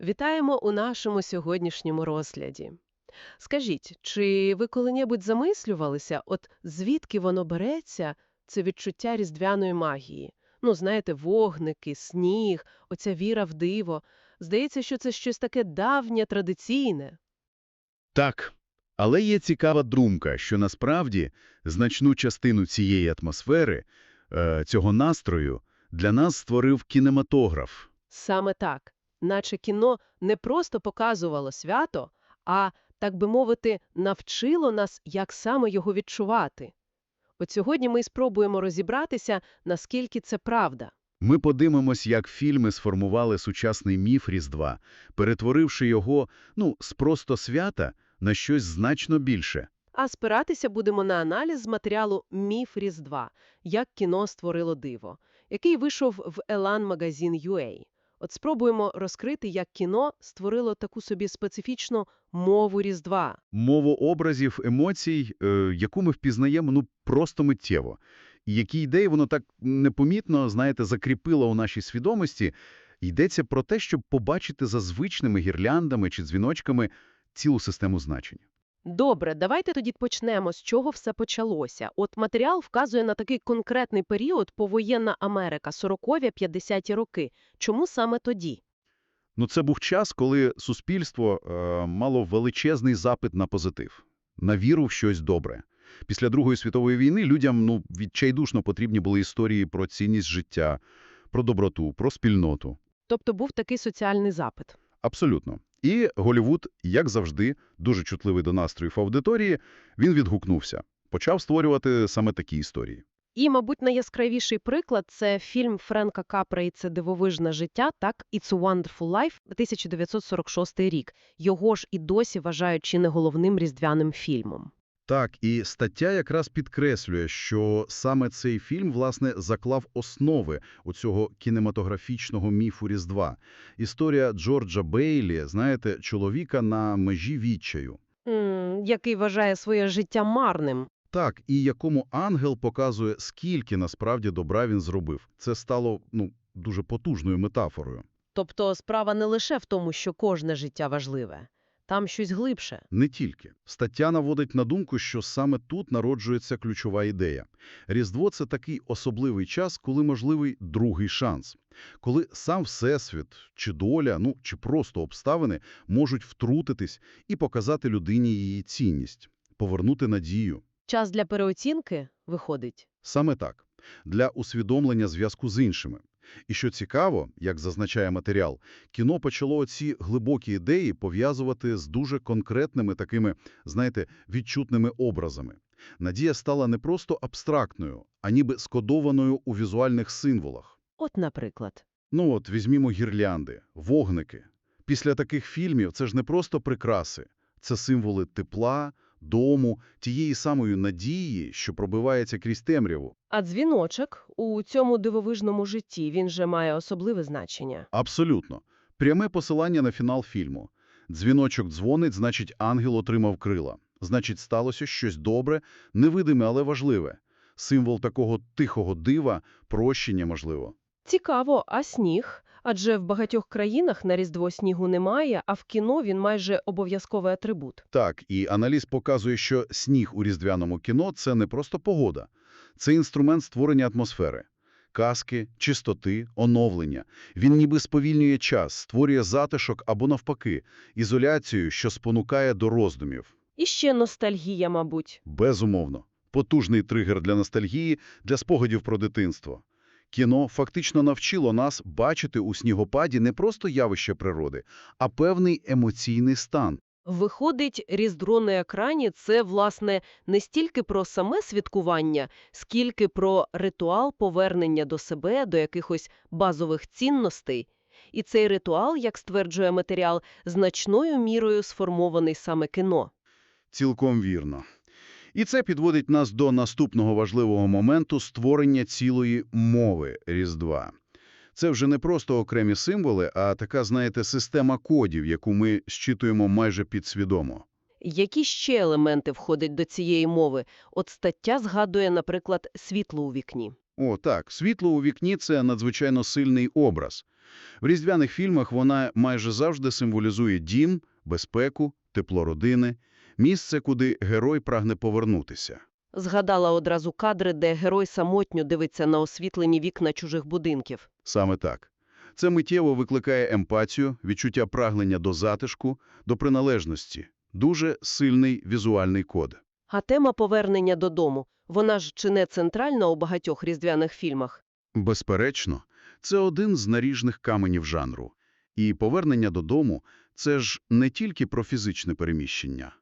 Вітаємо у нашому сьогоднішньому розгляді. Скажіть, чи ви коли-небудь замислювалися, от звідки воно береться, це відчуття різдвяної магії? Ну, знаєте, вогники, сніг, оця віра в диво. Здається, що це щось таке давнє, традиційне. Так, але є цікава думка, що насправді значну частину цієї атмосфери, е, цього настрою, для нас створив кінематограф. Саме так. Наче кіно не просто показувало свято, а, так би мовити, навчило нас, як саме його відчувати. От сьогодні ми спробуємо розібратися, наскільки це правда. Ми подивимось, як фільми сформували сучасний міф Різдва, перетворивши його, ну, з просто свята на щось значно більше. А спиратися будемо на аналіз з матеріалу «Міф Різдва. Як кіно створило диво», який вийшов в Elan Magazine UA. От спробуємо розкрити, як кіно створило таку собі специфічну мову Різдва. Мову образів, емоцій, е, яку ми впізнаємо, ну, просто миттєво. І які ідеї воно так непомітно, знаєте, закріпило у нашій свідомості. Йдеться про те, щоб побачити за звичними гірляндами чи дзвіночками цілу систему значень. Добре, давайте тоді почнемо, з чого все почалося. От матеріал вказує на такий конкретний період повоєнна Америка, 40-50 роки. Чому саме тоді? Ну, це був час, коли суспільство е, мало величезний запит на позитив, на віру в щось добре. Після Другої світової війни людям ну, відчайдушно потрібні були історії про цінність життя, про доброту, про спільноту. Тобто був такий соціальний запит. Абсолютно. І Голівуд, як завжди, дуже чутливий до настроїв аудиторії, він відгукнувся. Почав створювати саме такі історії. І, мабуть, найяскравіший приклад – це фільм Френка Капра «І це дивовижне життя», так, «It's a Wonderful Life» 1946 рік. Його ж і досі вважають чи не головним різдвяним фільмом. Так, і стаття якраз підкреслює, що саме цей фільм, власне, заклав основи у цього кінематографічного міфу Різдва. Історія Джорджа Бейлі, знаєте, чоловіка на межі відчаю. М, який вважає своє життя марним. Так, і якому ангел показує, скільки насправді добра він зробив. Це стало, ну, дуже потужною метафорою. Тобто справа не лише в тому, що кожне життя важливе. Там щось глибше. Не тільки. Стаття наводить на думку, що саме тут народжується ключова ідея. Різдво – це такий особливий час, коли можливий другий шанс. Коли сам Всесвіт, чи доля, ну, чи просто обставини можуть втрутитись і показати людині її цінність, повернути надію. Час для переоцінки виходить. Саме так. Для усвідомлення зв'язку з іншими. І що цікаво, як зазначає матеріал, кіно почало ці глибокі ідеї пов'язувати з дуже конкретними такими, знаєте, відчутними образами. Надія стала не просто абстрактною, а ніби скодованою у візуальних символах. От, наприклад. Ну от, візьмімо гірлянди, вогники. Після таких фільмів це ж не просто прикраси. Це символи тепла, дому, тієї самої надії, що пробивається крізь темряву. А дзвіночок у цьому дивовижному житті, він же має особливе значення. Абсолютно. Пряме посилання на фінал фільму. Дзвіночок дзвонить, значить, ангел отримав крила. Значить, сталося щось добре, невидиме, але важливе. Символ такого тихого дива, прощення, можливо. Цікаво, а сніг? Адже в багатьох країнах на Різдво снігу немає, а в кіно він майже обов'язковий атрибут. Так, і аналіз показує, що сніг у різдвяному кіно – це не просто погода. Це інструмент створення атмосфери. Казки, чистоти, оновлення. Він ніби сповільнює час, створює затишок або навпаки, ізоляцію, що спонукає до роздумів. І ще ностальгія, мабуть. Безумовно. Потужний тригер для ностальгії, для спогадів про дитинство. Кіно фактично навчило нас бачити у снігопаді не просто явище природи, а певний емоційний стан. Виходить, Різдво на екрані – це, власне, не стільки про саме святкування, скільки про ритуал повернення до себе, до якихось базових цінностей. І цей ритуал, як стверджує матеріал, значною мірою сформований саме кіно. Цілком вірно. І це підводить нас до наступного важливого моменту створення цілої мови Різдва. Це вже не просто окремі символи, а така, знаєте, система кодів, яку ми щитуємо майже підсвідомо. Які ще елементи входять до цієї мови? От стаття згадує, наприклад, світло у вікні. О, так, світло у вікні – це надзвичайно сильний образ. В різдвяних фільмах вона майже завжди символізує дім, безпеку, тепло родини, місце, куди герой прагне повернутися. Згадала одразу кадри, де герой самотньо дивиться на освітлені вікна чужих будинків. Саме так. Це миттєво викликає емпатію, відчуття прагнення до затишку, до приналежності. Дуже сильний візуальний код. А тема повернення додому, вона ж чи не центральна у багатьох різдвяних фільмах? Безперечно, це один з наріжних каменів жанру. І повернення додому – це ж не тільки про фізичне переміщення.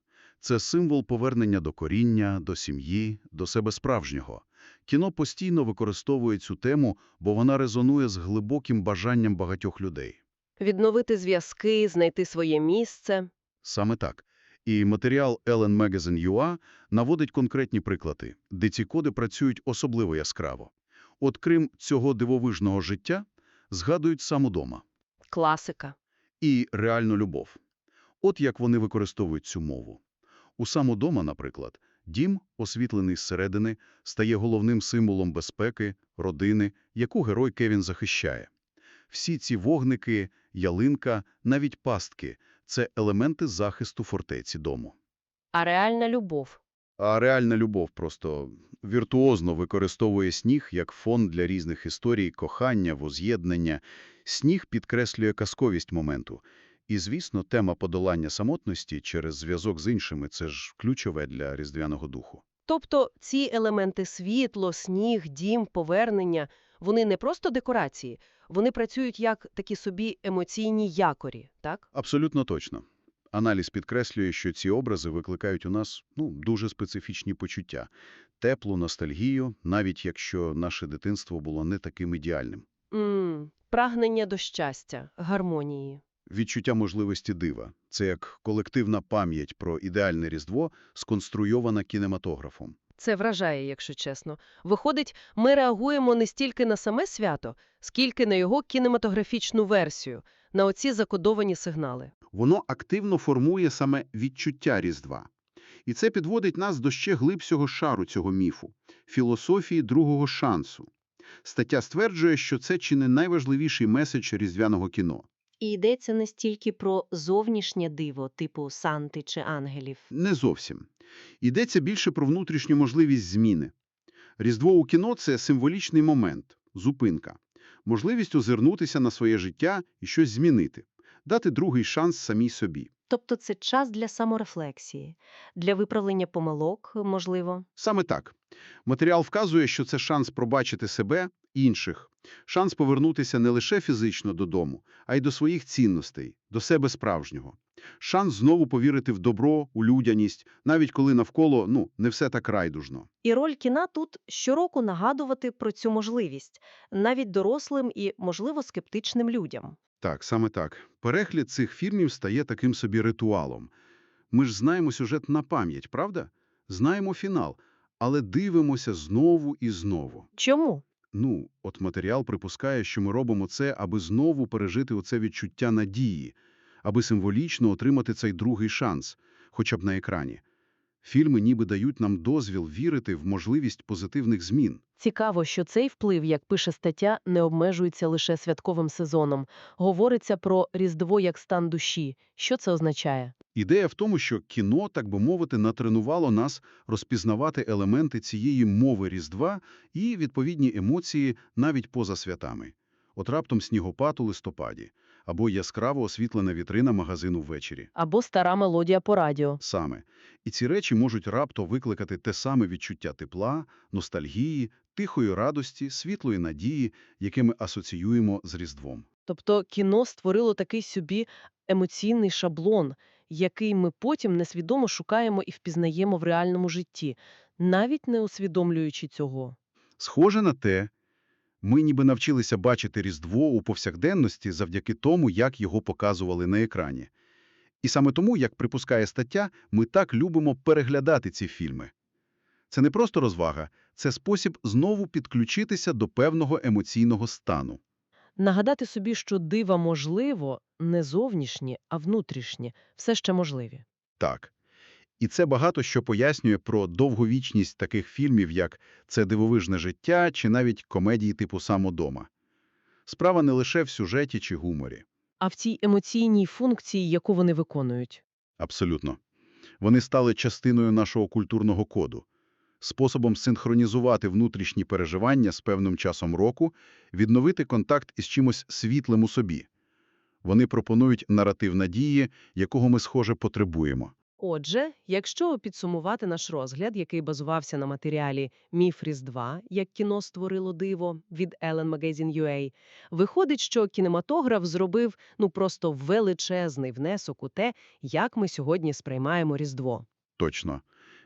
Це символ повернення до коріння, до сім'ї, до себе справжнього. Кіно постійно використовує цю тему, бо вона резонує з глибоким бажанням багатьох людей. Відновити зв'язки, знайти своє місце. Саме так. І матеріал Ellen Magazine UA наводить конкретні приклади, де ці коди працюють особливо яскраво. От крім цього дивовижного життя, згадують сам удома. Класика. і реальну любов. От як вони використовують цю мову. У самодома, наприклад, дім, освітлений зсередини, стає головним символом безпеки, родини, яку герой Кевін захищає. Всі ці вогники, ялинка, навіть пастки – це елементи захисту фортеці дому. А реальна любов. А реальна любов просто віртуозно використовує сніг як фон для різних історій кохання, воз'єднання. Сніг підкреслює казковість моменту. І, звісно, тема подолання самотності через зв'язок з іншими – це ж ключове для різдвяного духу. Тобто ці елементи світло, сніг, дім, повернення – вони не просто декорації, вони працюють як такі собі емоційні якорі, так? Абсолютно точно. Аналіз підкреслює, що ці образи викликають у нас ну, дуже специфічні почуття. Теплу ностальгію, навіть якщо наше дитинство було не таким ідеальним. М, прагнення до щастя, гармонії. Відчуття можливості дива – це як колективна пам'ять про ідеальне Різдво, сконструйована кінематографом. Це вражає, якщо чесно. Виходить, ми реагуємо не стільки на саме свято, скільки на його кінематографічну версію, на оці закодовані сигнали. Воно активно формує саме відчуття Різдва. І це підводить нас до ще глибшого шару цього міфу – філософії другого шансу. Стаття стверджує, що це чи не найважливіший меседж різдвяного кіно. І йдеться не стільки про зовнішнє диво, типу Санти чи ангелів. Не зовсім. Йдеться більше про внутрішню можливість зміни. Різдво у кіно – це символічний момент, зупинка. Можливість озирнутися на своє життя і щось змінити. Дати другий шанс самій собі. Тобто це час для саморефлексії, для виправлення помилок, можливо. Саме так. Матеріал вказує, що це шанс пробачити себе, інших. Шанс повернутися не лише фізично додому, а й до своїх цінностей, до себе справжнього. Шанс знову повірити в добро, у людяність, навіть коли навколо, ну, не все так райдужно. І роль кіна тут щороку нагадувати про цю можливість, навіть дорослим і, можливо, скептичним людям. Так, саме так. Перегляд цих фільмів стає таким собі ритуалом. Ми ж знаємо сюжет на пам'ять, правда? Знаємо фінал, але дивимося знову і знову. Чому? Ну, от матеріал припускає, що ми робимо це, аби знову пережити оце відчуття надії, аби символічно отримати цей другий шанс, хоча б на екрані. Фільми ніби дають нам дозвіл вірити в можливість позитивних змін. Цікаво, що цей вплив, як пише стаття, не обмежується лише святковим сезоном. Говориться про Різдво як стан душі. Що це означає? Ідея в тому, що кіно, так би мовити, натренувало нас розпізнавати елементи цієї мови Різдва і відповідні емоції навіть поза святами. От раптом снігопад у листопаді, або яскраво освітлена вітрина магазину ввечері. Або стара мелодія по радіо. Саме. І ці речі можуть рапто викликати те саме відчуття тепла, ностальгії, тихої радості, світлої надії, яке ми асоціюємо з Різдвом. Тобто кіно створило такий собі емоційний шаблон, який ми потім несвідомо шукаємо і впізнаємо в реальному житті, навіть не усвідомлюючи цього. Схоже на те, ми ніби навчилися бачити Різдво у повсякденності завдяки тому, як його показували на екрані. І саме тому, як припускає стаття, ми так любимо переглядати ці фільми. Це не просто розвага, це спосіб знову підключитися до певного емоційного стану. Нагадати собі, що дива можливо не зовнішні, а внутрішні, все ще можливі. Так. І це багато що пояснює про довговічність таких фільмів, як «Це дивовижне життя» чи навіть комедії типу «Самодома». Справа не лише в сюжеті чи гуморі. А в цій емоційній функції, яку вони виконують? Абсолютно. Вони стали частиною нашого культурного коду, способом синхронізувати внутрішні переживання з певним часом року, відновити контакт із чимось світлим у собі. Вони пропонують наратив надії, якого ми, схоже, потребуємо. Отже, якщо підсумувати наш розгляд, який базувався на матеріалі «Міф Різдва. Як кіно створило диво» від Ellen Magazine UA, виходить, що кінематограф зробив ну просто величезний внесок у те, як ми сьогодні сприймаємо Різдво. Точно.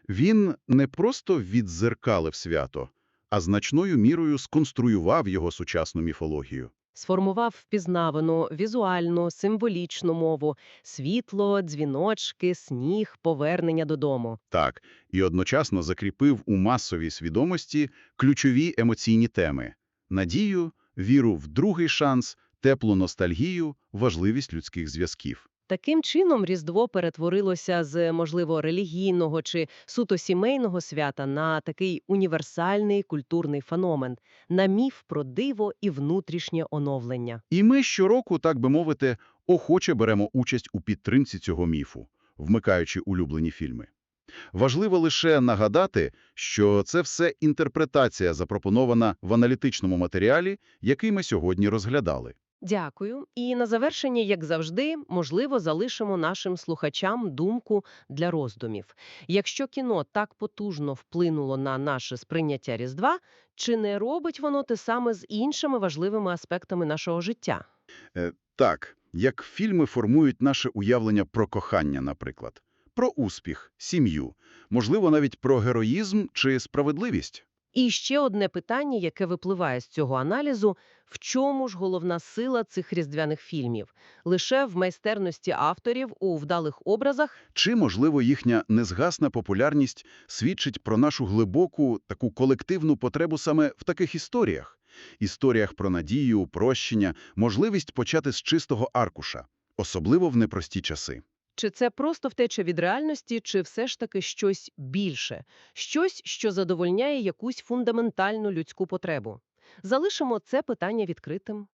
Він не просто віддзеркалив свято, а значною мірою сконструював його сучасну міфологію. Сформував впізнавану, візуальну, символічну мову – світло, дзвіночки, сніг, повернення додому. Так, і одночасно закріпив у масовій свідомості ключові емоційні теми – надію, віру в другий шанс, теплу ностальгію, важливість людських зв'язків. Таким чином, Різдво перетворилося з, можливо, релігійного чи суто сімейного свята на такий універсальний культурний феномен, на міф про диво і внутрішнє оновлення. І ми щороку, так би мовити, охоче беремо участь у підтримці цього міфу, вмикаючи улюблені фільми. Важливо лише нагадати, що це все інтерпретація, запропонована в аналітичному матеріалі, який ми сьогодні розглядали. Дякую. І на завершення, як завжди, можливо, залишимо нашим слухачам думку для роздумів. Якщо кіно так потужно вплинуло на наше сприйняття Різдва, чи не робить воно те саме з іншими важливими аспектами нашого життя? Так, як фільми формують наше уявлення про кохання, наприклад, про успіх, сім'ю, можливо, навіть про героїзм чи справедливість. І ще одне питання, яке випливає з цього аналізу – в чому ж головна сила цих різдвяних фільмів? Лише в майстерності авторів, у вдалих образах? Чи, можливо, їхня незгасна популярність свідчить про нашу глибоку, таку колективну потребу саме в таких історіях? Історіях про надію, прощення, можливість почати з чистого аркуша, особливо в непрості часи. Чи це просто втеча від реальності, чи все ж таки щось більше? Щось, що задовольняє якусь фундаментальну людську потребу? Залишимо це питання відкритим.